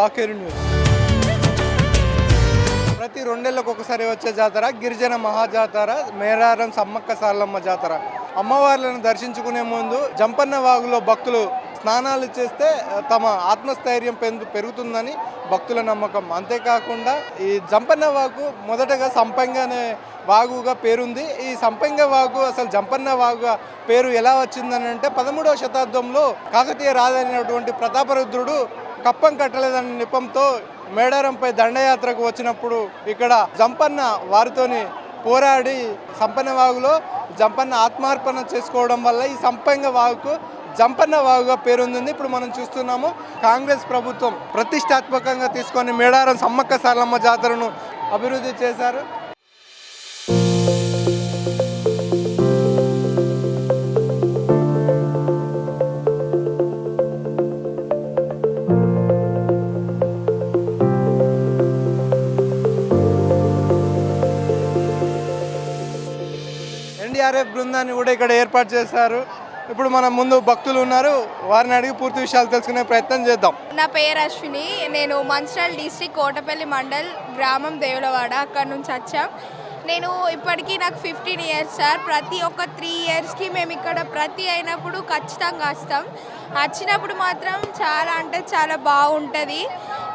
Welcome ప్రతి రెండేళ్ళకు ఒకసారి వచ్చే జాతర గిరిజన మహాజాతర మేరారం సమ్మక్క సారలమ్మ జాతర. అమ్మవార్లను దర్శించుకునే ముందు జంపన్న వాగులో భక్తులు స్నానాలు చేస్తే తమ ఆత్మస్థైర్యం పెందు పెరుగుతుందని భక్తుల నమ్మకం. అంతేకాకుండా ఈ జంపన్న వాగు మొదటగా సంపంగ అనే వాగుగా పేరుంది. ఈ సంపంగ వాగు అసలు జంపన్న వాగుగా పేరు ఎలా వచ్చిందని అంటే పదమూడవ శతాబ్దంలో కాకతీయ రాజైనటువంటి ప్రతాపరుద్రుడు కప్పం కట్టలేదన్న నిపంతో మేడారంపై దండయాత్రకు వచ్చినప్పుడు ఇక్కడ జంపన్న వారితోని పోరాడి సంపన్న వాగులో జంపన్న ఆత్మార్పణ చేసుకోవడం వల్ల ఈ సంపంగ వాగుకు జంపన్న వాగుగా పేరొందింది. ఇప్పుడు మనం చూస్తున్నాము కాంగ్రెస్ ప్రభుత్వం ప్రతిష్టాత్మకంగా తీసుకొని మేడారం సమ్మక్క సారలమ్మ జాతరను అభివృద్ధి చేశారు. ఎన్డీఆర్ఎఫ్ బృందాన్ని కూడా ఇక్కడ ఏర్పాటు చేశారు. ఇప్పుడు మన ముందు భక్తులు ఉన్నారు. వారిని అడిగి పూర్తి విషయాలు తెలుసుకునే ప్రయత్నం చేద్దాం. నా పేరు అశ్విని. నేను మంచిర్యాల డిస్టిక్ కోటపల్లి మండల్ గ్రామం దేవులవాడ అక్కడ నుంచి వచ్చాం. నేను ఇప్పటికీ నాకు ఫిఫ్టీన్ ఇయర్స్ సార్. ప్రతి ఒక్క త్రీ ఇయర్స్కి మేము ఇక్కడ ప్రతి అయినప్పుడు ఖచ్చితంగా వస్తాం. వచ్చినప్పుడు మాత్రం చాలా అంటే చాలా బాగుంటుంది.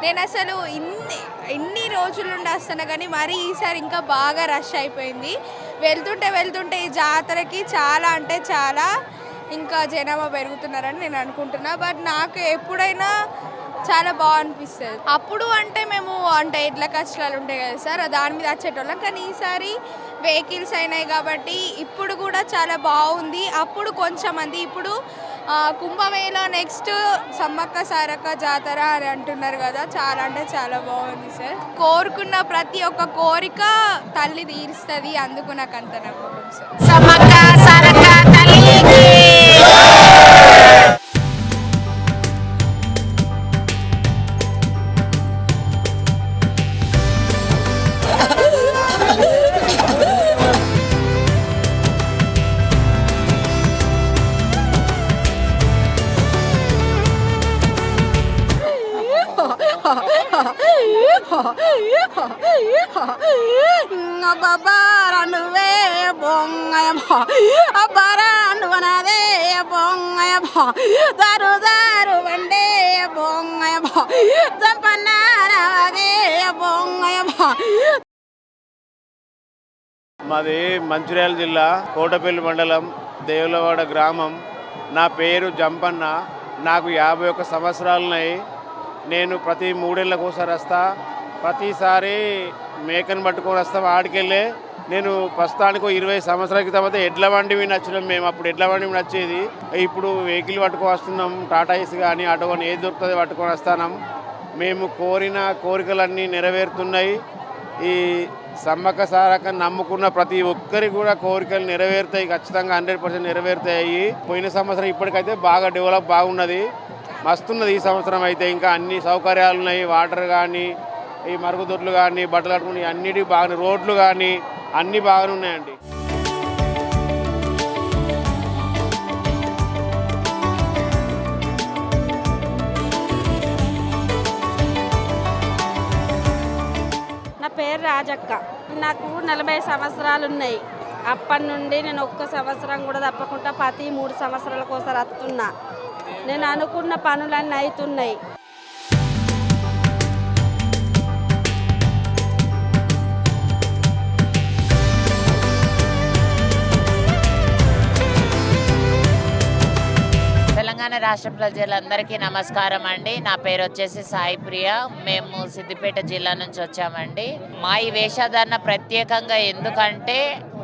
నేను అసలు ఇన్ని ఇన్ని రోజులు ఉండి వస్తాను కానీ మరీ ఈసారి ఇంకా బాగా రష్ అయిపోయింది. వెళ్తుంటే వెళ్తుంటే ఈ జాతరకి చాలా అంటే చాలా ఇంకా జనాభా పెరుగుతున్నారని నేను అనుకుంటున్నా. బట్ నాకు ఎప్పుడైనా చాలా బాగా అనిపిస్తుంది అప్పుడు అంటే మేము అంటే ఎడ్ల కష్టాలు ఉంటాయి కదా సార్ దాని మీద వచ్చేటోళ్ళం కానీ ఈసారి వెహికల్స్ అయినాయి కాబట్టి ఇప్పుడు కూడా చాలా బాగుంది. అప్పుడు కొంచెం మంది ఇప్పుడు కుంభమేళ నెక్స్ట్ సమ్మక్క సారక్క జాతర అని అంటున్నారు కదా. చాలా అంటే చాలా బాగుంది సార్. కోరుకున్న ప్రతి ఒక్క కోరిక తల్లి తీరుస్తుంది అందుకు నాకు అంత నమ్మకం సార్. సమ్మక్క అబ్బారా నువ్వే బొంగయమో అబ్బారా నువ్వనదే బొంగయమో దారు దారు వండే బొంగయమో చంపన్నారదే బొంగయమో మాది మంచిర్యాల జిల్లా కోటపల్లి మండలం దేవులవాడ గ్రామం. నా పేరు జంపన్న. నాకు యాభై ఒక్క సంవత్సరాలున్నాయి. నేను ప్రతి మూడేళ్ళకు ఒకసారి వస్తా. ప్రతిసారి మేకను పట్టుకొని వస్తాం ఆడికెళ్ళే. నేను ప్రస్తుతానికి ఇరవై సంవత్సరాల క్రితం అయితే ఎడ్ల బండి మీద నచ్చినాం మేము. అప్పుడు ఎడ్ల బండి మీద ఇప్పుడు వెహికల్ పట్టుకొని వస్తున్నాం. టాటా ఏసీ కానీ ఆటో కానీ ఏది దొరుకుతుంది పట్టుకొని వస్తున్నాం. మేము కోరిన కోరికలన్నీ నెరవేరుతున్నాయి. ఈ సమ్మక్క సారక నమ్ముకున్న ప్రతి ఒక్కరికి కూడా కోరికలు నెరవేరుతాయి. ఖచ్చితంగా హండ్రెడ్ పర్సెంట్ నెరవేరుతాయి. పోయిన సంవత్సరం ఇప్పటికైతే బాగా డెవలప్ బాగున్నది. మస్తున్నది ఈ సంవత్సరం అయితే. ఇంకా అన్ని సౌకర్యాలు ఉన్నాయి. వాటర్ కానీ ఈ మరుగుదొడ్లు కానీ బట్టలు కట్టుకుని అన్నిటి బాగా రోడ్లు కానీ అన్నీ బాగానే ఉన్నాయండి. నా పేరు రాజక్క. నాకు నలభై సంవత్సరాలు ఉన్నాయి. అప్పటి నుండి నేను ఒక్క సంవత్సరం కూడా తప్పకుండా ప్రతి మూడు సంవత్సరాలకు ఒకసారి వస్తున్నా నేను అనుకున్న పనులన్నీ అవుతున్నాయి. తెలంగాణ రాష్ట్ర ప్రజలందరికీ నమస్కారం అండి. నా పేరు వచ్చేసి సాయి ప్రియ. మేము సిద్దిపేట జిల్లా నుంచి వచ్చామండి. మా ఈ వేషధారణ ప్రత్యేకంగా ఎందుకంటే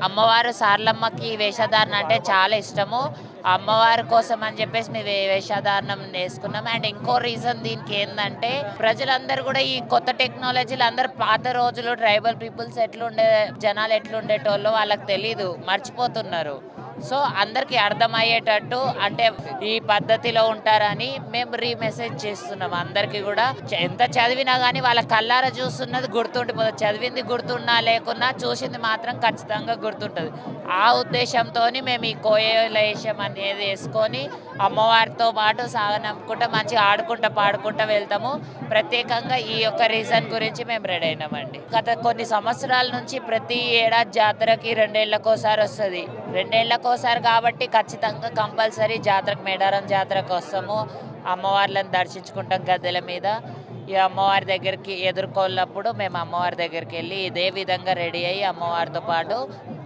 అమ్మవారు సార్లమ్మకి వేషధారణ అంటే చాలా ఇష్టము. అమ్మవారి కోసం అని చెప్పేసి మేము వేషధారణం వేసుకున్నాం. అండ్ ఇంకో రీజన్ దీనికి ఏంటంటే ప్రజలందరూ కూడా ఈ కొత్త టెక్నాలజీలు అందరు పాత రోజులు ట్రైబల్ పీపుల్స్ ఎట్లుండే జనాలు ఎట్లుండేటోళ్ళో వాళ్ళకి తెలీదు. మర్చిపోతున్నారు. సో అందరికీ అర్థమయ్యేటట్టు అంటే ఈ పద్ధతిలో ఉంటారని మేము రీమెసేజ్ చేస్తున్నాం అందరికీ కూడా. ఎంత చదివినా కానీ వాళ్ళ కళ్ళారా చూస్తున్నది గుర్తుండిపోతుంది చదివింది గుర్తున్నా లేకున్నా చూసింది మాత్రం ఖచ్చితంగా గుర్తుంటుంది. ఆ ఉద్దేశంతో మేము ఈ కోయలేశం అనేది వేసుకొని అమ్మవారితో పాటు సాగనంపుకుంటా మంచిగా ఆడుకుంటా పాడుకుంటా వెళ్తాము. ప్రత్యేకంగా ఈ యొక్క రీజన్ గురించి మేము రెడీ అయినామండి. గత కొన్ని సంవత్సరాల నుంచి ప్రతి ఏడాది జాతరకి రెండేళ్ళకోసారి వస్తుంది. రెండేళ్ళకోసారి కాబట్టి ఖచ్చితంగా కంపల్సరీ జాతరకు మేడారం జాతరకు వస్తాము. అమ్మవార్లను దర్శించుకుంటాం గద్దెల మీద. ఈ అమ్మవారి దగ్గరికి ఎదుర్కొన్నప్పుడు మేము అమ్మవారి దగ్గరికి వెళ్ళి ఇదే విధంగా రెడీ అయ్యి అమ్మవారితో పాటు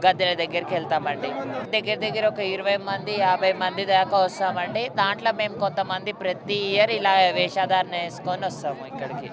గద్దెల దగ్గరికి వెళ్తామండి. దగ్గర దగ్గర ఒక ఇరవై మంది యాభై మంది దాకా వస్తామండి. దాంట్లో మేము కొంతమంది ప్రతి ఇయర్ ఇలా వేషాధారణ వేసుకొని వస్తాము ఇక్కడికి.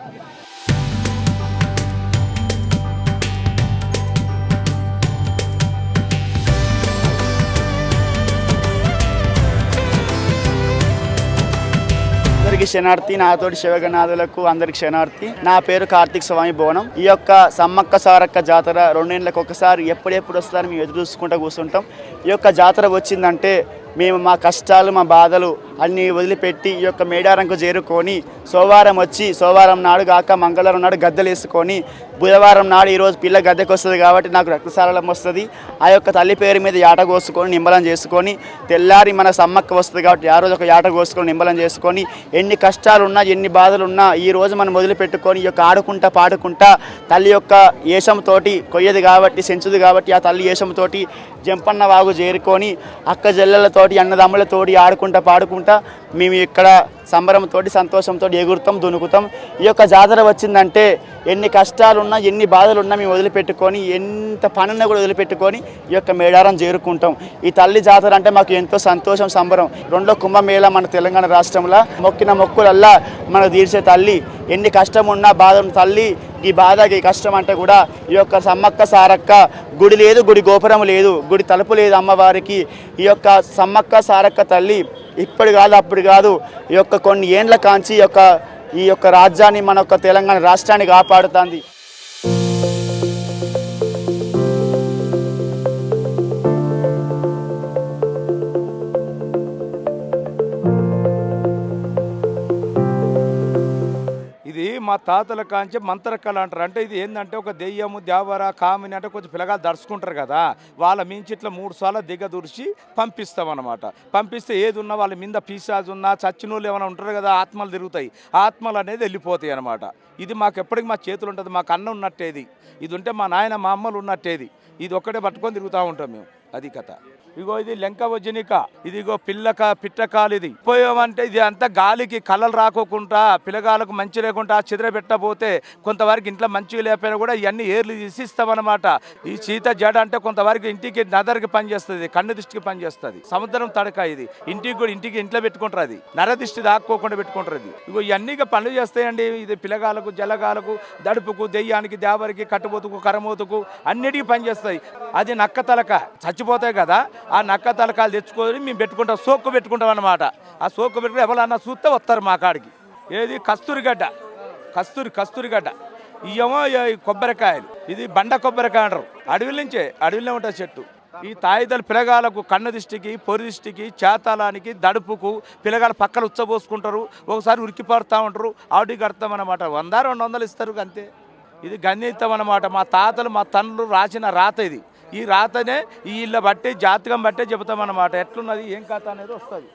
అందరికి శనార్థి నాతోటి శివగణాదులకు అందరికి శనార్థి నా పేరు కార్తీక్ స్వామి భవనం ఈ యొక్క సమ్మక్క సారక్క జాతర రెండేళ్ళకి ఒకసారి ఎప్పుడెప్పుడు వస్తారని మేము ఎదురు చూసుకుంటూ కూర్చుంటాం. ఈ యొక్క జాతర వచ్చిందంటే మేము మా కష్టాలు మా బాధలు అన్నీ వదిలిపెట్టి ఈ యొక్క మేడారంకు చేరుకొని సోమవారం వచ్చి సోమవారం నాడు కాక మంగళవారం నాడు గద్దెలు వేసుకొని బుధవారం నాడు ఈరోజు పిల్ల గద్దెకు వస్తుంది కాబట్టి నాకు రక్తసారలం వస్తుంది. ఆ యొక్క తల్లి పేరు మీద యాట కోసుకొని నిమ్మలం చేసుకొని తెల్లారి మన సమ్మక్క వస్తుంది కాబట్టి ఆ రోజు ఒక యాట కోసుకొని నిమ్మలం చేసుకొని ఎన్ని కష్టాలున్నా ఎన్ని బాధలు ఉన్నా ఈ రోజు మనం వదిలిపెట్టుకొని ఈ యొక్క ఆడుకుంటా పాడుకుంటా తల్లి యొక్క ఏషంతోటి కొయ్యదు కాబట్టి సెంచుది కాబట్టి ఆ తల్లి ఏషంతోటి జంపన్న వాగు చేరుకొని అక్క కాబట్టి అన్నదమ్ములతోటి ఆడుకుంటా పాడుకుంటా మేము ఇక్కడ సంబరంతోటి సంతోషంతో ఎగురుతాం దునుకుతాం. ఈ యొక్క జాతర వచ్చిందంటే ఎన్ని కష్టాలున్నా ఎన్ని బాధలున్నా మేము వదిలిపెట్టుకొని ఎంత పనున్నా కూడా వదిలిపెట్టుకొని ఈ యొక్క మేడారం చేరుకుంటాం. ఈ తల్లి జాతర అంటే మాకు ఎంతో సంతోషం సంబరం. రెండో కుంభమేళ మన తెలంగాణ రాష్ట్రంలో. మొక్కిన మొక్కులల్లా మనకు తీర్చే తల్లి. ఎన్ని కష్టం ఉన్నా బాధ తల్లి ఈ బాధ ఈ కష్టం అంటే కూడా ఈ యొక్క సమ్మక్క సారక్క గుడి లేదు గుడి గోపురం లేదు గుడి తలుపు లేదు అమ్మవారికి. ఈ యొక్క సమ్మక్క సారక్క తల్లి ఇప్పుడు కాదు అప్పుడు కాదు ఈ యొక్క కొన్ని ఏండ్ల కాంచి యొక్క ఈ యొక్క రాజ్యాన్ని మన యొక్క తెలంగాణ రాష్ట్రాన్ని కాపాడుతుంది. మా తాతల కాంచి మంత్రకళ అంటారు. అంటే ఇది ఏంటంటే ఒక దెయ్యము దేవర కామిని అంటే కొంచెం పిల్లగా దడుచుకుంటారు కదా. వాళ్ళ మించి ఇట్లా మూడు సార్లు దిగదూర్చి పంపిస్తామన్నమాట. పంపిస్తే ఏది ఉన్నా వాళ్ళ మీద పీసాజ్ ఉన్నా చచ్చినోళ్ళు ఏమైనా ఉంటారు కదా ఆత్మలు తిరుగుతాయి. ఆత్మలు అనేది వెళ్ళిపోతాయి అనమాట ఇది మాకు ఎప్పటికీ మా చేతులు ఉంటుంది. మాకు అన్న ఉన్నట్టేది. ఇది ఉంటే మా నాయన మా అమ్మలు ఉన్నట్టేది. ఇది ఒక్కటే పట్టుకొని తిరుగుతూ ఉంటాం మేము. అది కథ. ఇగో ఇది లెంక వజనిక ఇదిగో పిల్లక పిట్టకాలు ఇది పోయామంటే ఇది అంతా గాలికి కలలు రాకోకుండా పిల్లగాలకు మంచి లేకుండా చెదిర పెట్టబోతే కొంతవరకు ఇంట్లో మంచిగా లేకపోయినా కూడా ఇవన్నీ ఏర్లు తీసిస్తామన్నమాట ఈ చీత జడ అంటే కొంతవరకు ఇంటికి నదరికి పనిచేస్తుంది కన్ను దృష్టికి పనిచేస్తుంది సముద్రం తడక ఇది. ఇంటికి కూడా ఇంటికి ఇంట్లో పెట్టుకుంటారు అది. నర దృష్టి దాక్కోకుండా పెట్టుకుంటారు అది. ఇగో ఇవన్నీ ఇక పనులు చేస్తాయండి. ఇది పిల్లగాలకు జలగాలకు దడుపుకు దెయ్యానికి దేవరికి కట్టుబోతుకు కరమోతుకు అన్నిటికీ పనిచేస్తాయి అది నక్క తలక. చచ్చిపోతాయి కదా ఆ నక్క తలకాలు తెచ్చుకొని మేము పెట్టుకుంటాం సోక్కు పెట్టుకుంటాం అన్నమాట. ఆ సోక్కు పెట్టుకుని ఎవరన్నా చూస్తే వస్తారు మా కాడికి. ఏది? కస్తూరిగడ్డ. కస్తూరి కస్తూరిగడ్డ. ఇవేమో ఈ కొబ్బరికాయలు. ఇది బండ కొబ్బరికాయ అంటారు. అడవిల నుంచే అడవిలో ఉంటుంది చెట్టు. ఈ తాయిదలు పిల్లగాలకు కన్ను దిష్టికి పొరి దిష్టికి చేతాలానికి దడుపుకు పిల్లగాలు పక్కన ఉచ్చబోసుకుంటారు. ఒకసారి ఉరికిపడుతూ ఉంటారు. ఆవిడికి కడతామన్నమాట వంద రెండు వందలు ఇస్తారు అంతే. ఇది గణితం అనమాట మా తాతలు మా తండ్రులు రాసిన రాత ఇది. ఈ రాతనే ఈ ఇళ్ళ బట్టి జాతకం బట్టే చెబుతామన్నమాట. ఎట్లున్నది ఏం కథ అనేది వస్తుంది.